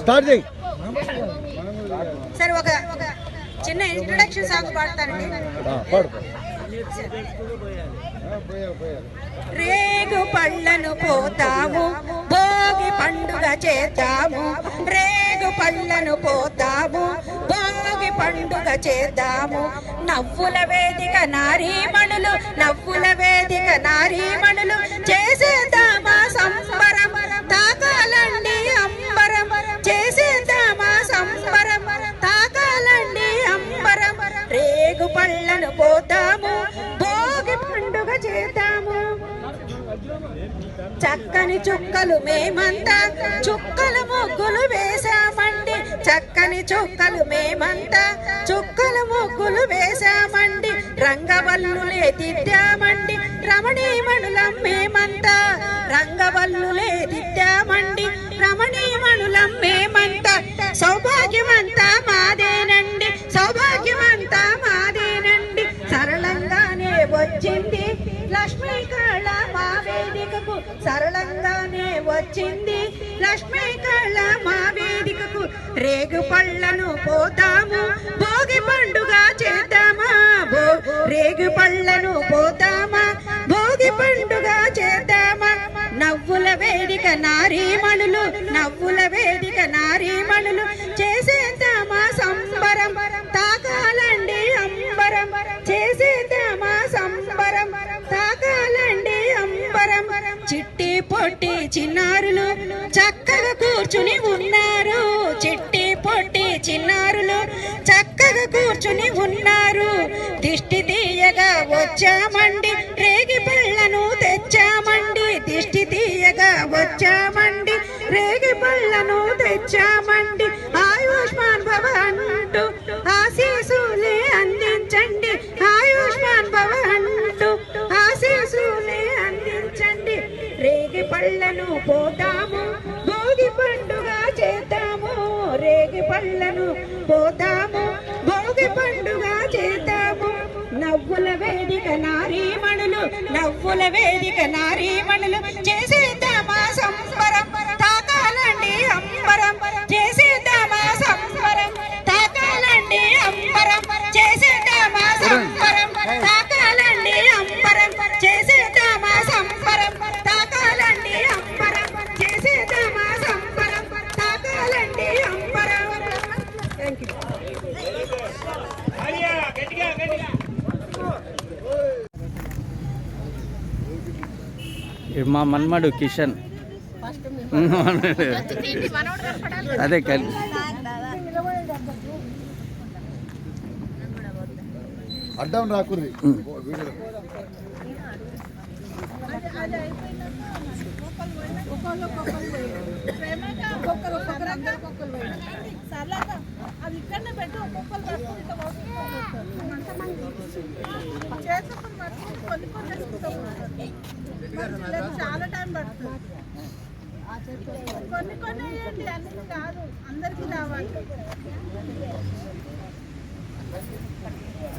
Start చేయి. సరే ఒక చిన్న ఇంట్రొడక్షన్ సాంగ్ పాడతానండి. రేగు పళ్ళను పోతాము భోగి పండుగ చేద్దాము. రేగు పళ్ళను పోతాము భోగి పండుగ చేద్దాము. నవ్వుల వేదిక నారీమణులు నవ్వుల వేదిక నారీమణులు చేసేద్దామా సంబరం చుక్కలు మేమంతా చుక్కలు ముగ్గులు వేశామండి. చక్కని చుక్కలు మేమంతా చుక్కలు ముగ్గులు వేశామండి. రంగవల్లులే తిట్టామండి. రమణీమణులం మేమంతా రంగవల్లు వచ్చింది. లక్ష్మీ కళ మా వేదికకు రేగు పళ్ళను పోతాము. భోగి పండుగ చేద్దామా? రేగు పళ్ళను పోతామా? వచ్చామండి రేగి పళ్ళను తెచ్చామండి. దిష్టి తీయగా వచ్చామండి. రేగి పళ్ళను తెచ్చామండి. నారీమణులు నవ్వుల వేదిక నారీమణులు చేసే మా మన్మడు కిషన్. అదే కలిసి అడ్డం రాకుర్రి అది ఇక్కడనే పెట్టి ఒక్కొక్కరు చాలా టైం పడుతుంది కొన్ని కొన్ని వేయండి అన్ని కాదు అందరికీ రావాలి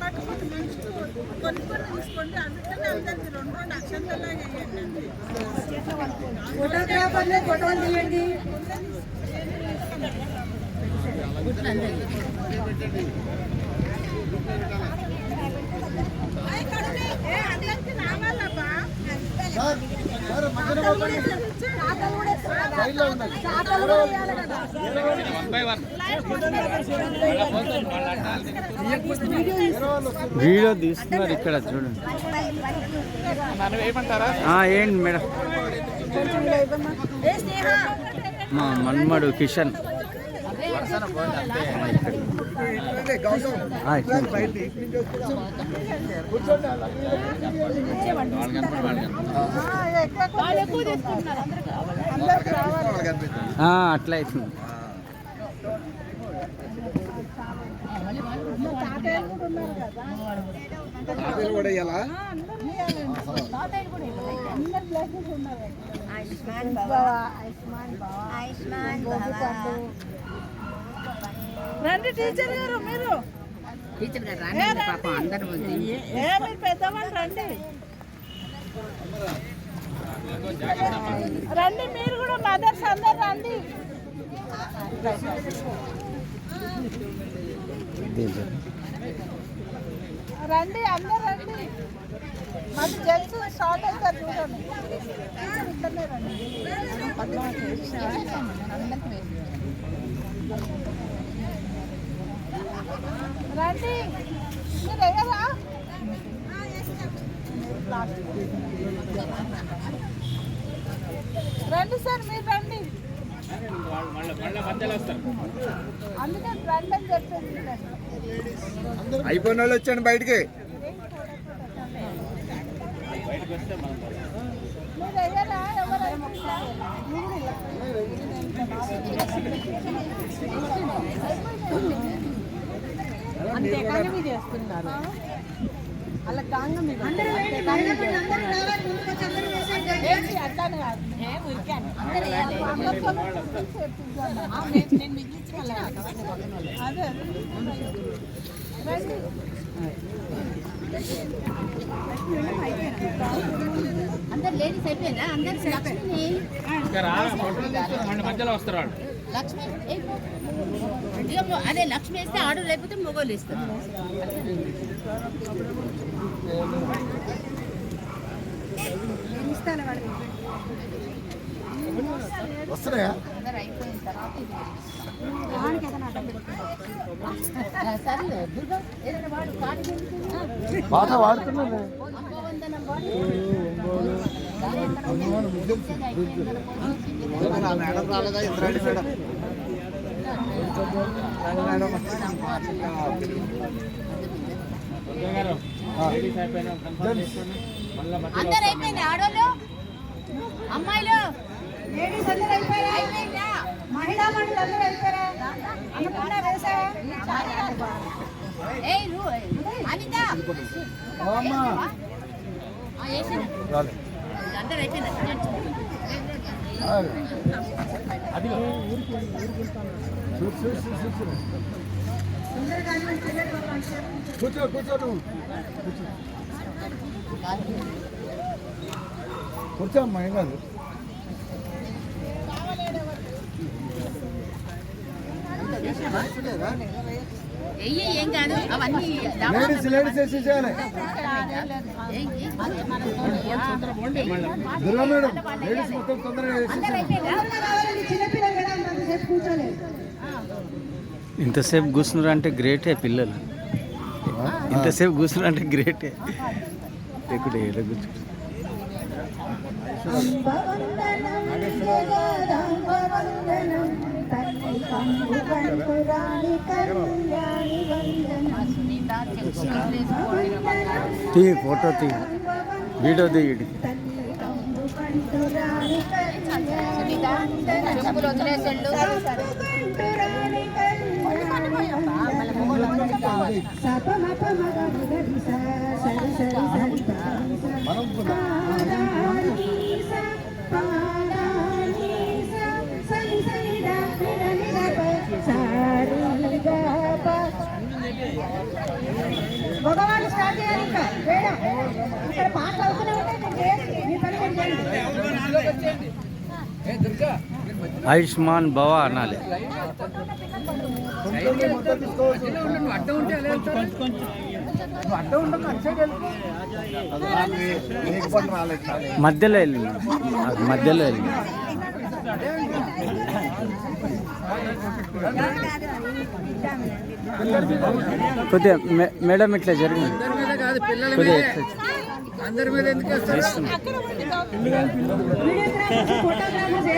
పట్టుకుంటే మనిషికి కొన్ని కొన్ని తీసుకోండి అందుకని అందరికి రెండు రెండు ఫోటోగ్రాఫర్లే ఫోటోలు తీయండి. వీడియో తీస్తున్నారు ఇక్కడ చూడండి ఆ, ఏంటి మేడం మా మన్మడు కిషన్ ఇక్కడ. అట్లా అవుతుంది తాతయ్యలు కూడా ఇయ్యాలా? రండి టీచర్ గారు మీరు. టీచర్ గారు రాండి పాపం అందరూ ఉంది ఏ మీరు పెద్దవాళ్ళు రండి. రండి మీరు కూడా మదర్స్ అందరు రండి. రండి అందరు రండి. మళ్ళీ జెంట్స్ స్టార్ట్ అవుతారు చూడండి. ఇక్కడనే రండి రండి. సార్ మీరు రండి. అయిపోయిన వాళ్ళు వచ్చాను బయటికి. మీరు చేస్తున్నారు. అలా కాంగ. అదే. అందరు లేడీస్ అయిపోయిందా? అందరు మధ్యలో వస్తారు వాళ్ళు. లక్ష్మి అదే లక్ష్మి వేస్తే ఆడు లేకపోతే మొగోళ్ళు ఇస్తారు వస్తున్నాయా? పాట పెట్టుకున్నా. మేడం రాలేదా ఇంద్రాణి మేడం అందరు అయిపోయింది ఆడోళ్ళు? అమ్మాయిలు? లేడీస్ అందరూ అయిపోయారా? మహిళా మండలి అందరూ అయిపోయారా? అన్నపూర్ణ వేసావా అనిత! ఆ, కూర్చో కూర్చో నువ్వు. కూర్చో అమ్మా ఏం కాదు. ఏం కాదు అవన్నీ లేడీస్ లేడీస్ వేసి చేయాలి. దుర్గా మేడం లేడీస్ మొత్తం తొందరగా ఇంతసేపు కూర్చున్నారు అంటే గ్రేటే పిల్లలు. ఇంతసేపు కూర్చున్నారు అంటే గ్రేటే ఇక్కడ ఏడ కూర్చో. వందనం. తీ ఫోటో తీ. వీడియో తీయడి తల్లి మగవాళ్ళు స్టార్ట్ చేయాలి ఇంకా. వేయడం. ఇక్కడ పాటలు అవుతూనే ఉంటాయి. పని చేయండి. ఆయుష్మాన్ భవ అనాలి. మధ్యలో వెళ్ళింది మధ్యలో వెళ్ళింది కొద్దిగా మేడం ఇట్లా జరిగింది. కొద్దిగా ఇట్లా చేస్తున్నా. వీడియోగ్రాఫర్స్ ఫోటోగ్రాఫర్స్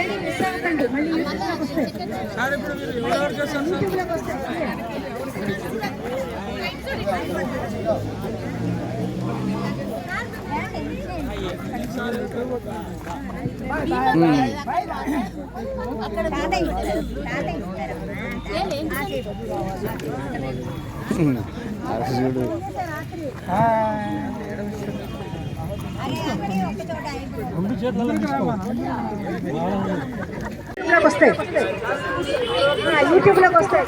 చూడు యూట్యూబ్లోకి వస్తాయి ఆ, యూట్యూబ్లోకి వస్తాయి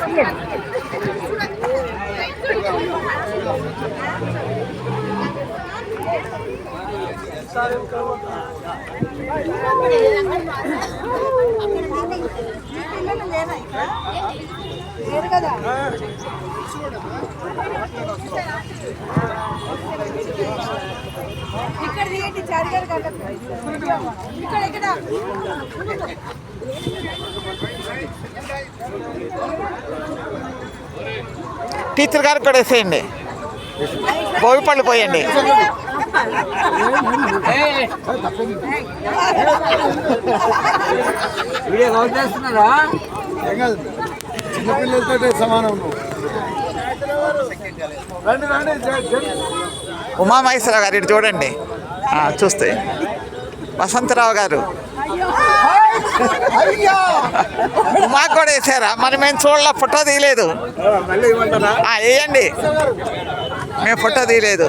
లేదు కదా ఇక్కడ తీయండి కదా ఇక్కడ ఇక్కడ టీచర్ గారికి కూడా వేసేయండి. భోగిపళ్ళు పోయండి. చిన్నపిల్లలతో సమానం రండి రండి ఉమామహేశ్వరరావు గారు ఇటు చూడండి. ఆ, చూస్తే. వసంతరావు గారు. మాకు కూడా వేసారా? మరి మేము చూడలే ఫోటో తీయలేదు. మళ్ళీ ఇవ్వమంటారా ఆ, వేయండి. మేము ఫోటో తీయలేదు.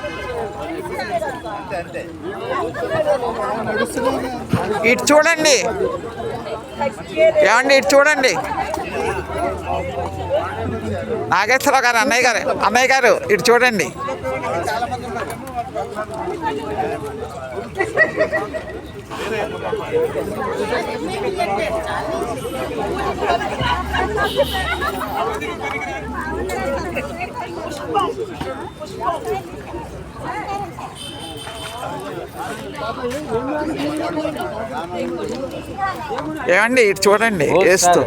ఇటు చూడండి. ఏమండి ఇటు చూడండి. నాగేశ్వరరావు గారు అన్నయ్య గారు అన్నయ్య గారు ఇటు చూడండి. ఏమండి ఇటు చూడండి వేస్తూ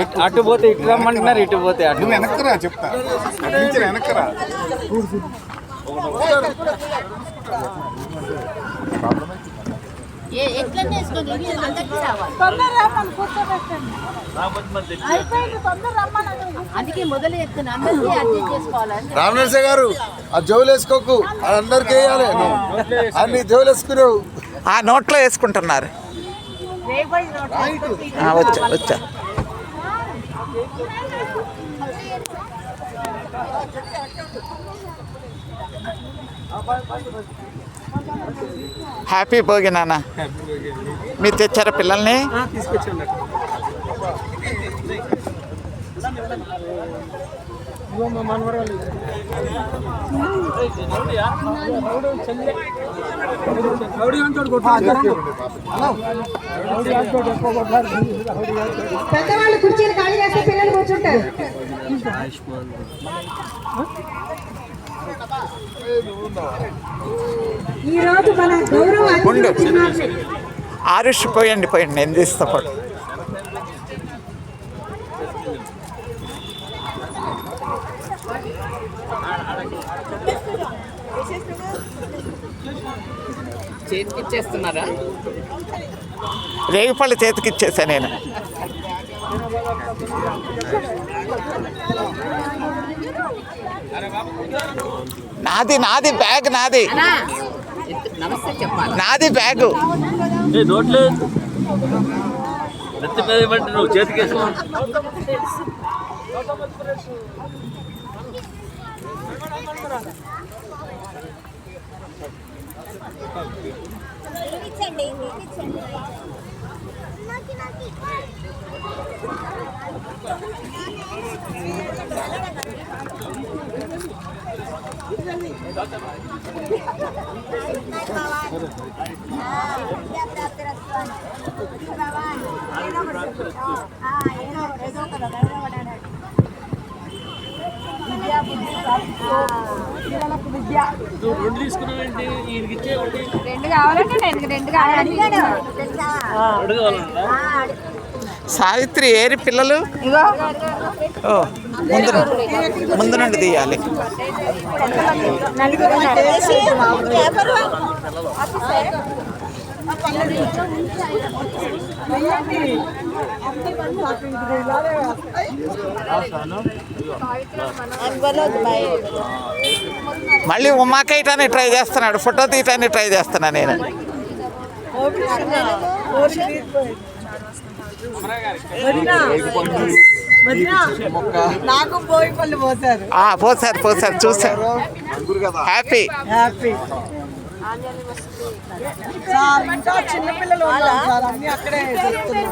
ఇటు- అటు పోతే ఇటు రమ్మంటున్నారు ఇటు పోతే అటు. వెనక్కరా చెప్తా. వెనక్కరా అందుకే మొదలు చెప్తున్నా రామనరసే గారు ఆ జోలు వేసుకోకు అది అందరికి వేయాలి. అన్ని జోలు వేసుకున్నావు. ఆ నోట్లో వేసుకుంటున్నారు. వచ్చా వచ్చా. హ్యాపీ భోగి నాన్న మీరు తెచ్చారా పిల్లల్ని? పెద్దవాళ్ళు కుర్చీలు ఖాళీ చేస్తే పిల్లలు కూర్చుంటారు. ఈ రోజు మన గౌరవ ఉండు. అతిథి వచ్చినారు. ఆరుష్ పోయండి పోయండి నేను తీస్తా పాటు చేతికిచ్చేస్తున్నారా రేగిపళ్ళు చేతికి ఇచ్చేసా నేను నాది నాది బ్యాగ్ నాది. నమస్తే చెప్పాలి. నాది బ్యాగు ఏ నోట్లో నెత్తి మీద ఇవ్వండి నువ్వు రెండు తీసుకున్నావేంటి? ఈయనకి రెండు కావాలంటే నేను రెండు కావాలంటే రెండు కావాలన్నా సావిత్రి ఏరి పిల్లలు ఓ ముందు ముందు నుండి తీయాలి మళ్ళీ ఉమాకేయటానికి ట్రై చేస్తున్నాడు ఫోటో తీయటానికి ట్రై చేస్తున్నా నేను నాకు పోయి పళ్ళు పోసారు ఆ, పోసారు పోసారు చూసారు హ్యాపీ హ్యాపీ అక్కడే చేస్తున్నారు.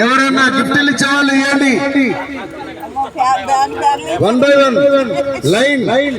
ఎవరైనా గిఫ్ట్లు ఇచ్చే వాళ్ళు ఇవ్వండి. One by one line line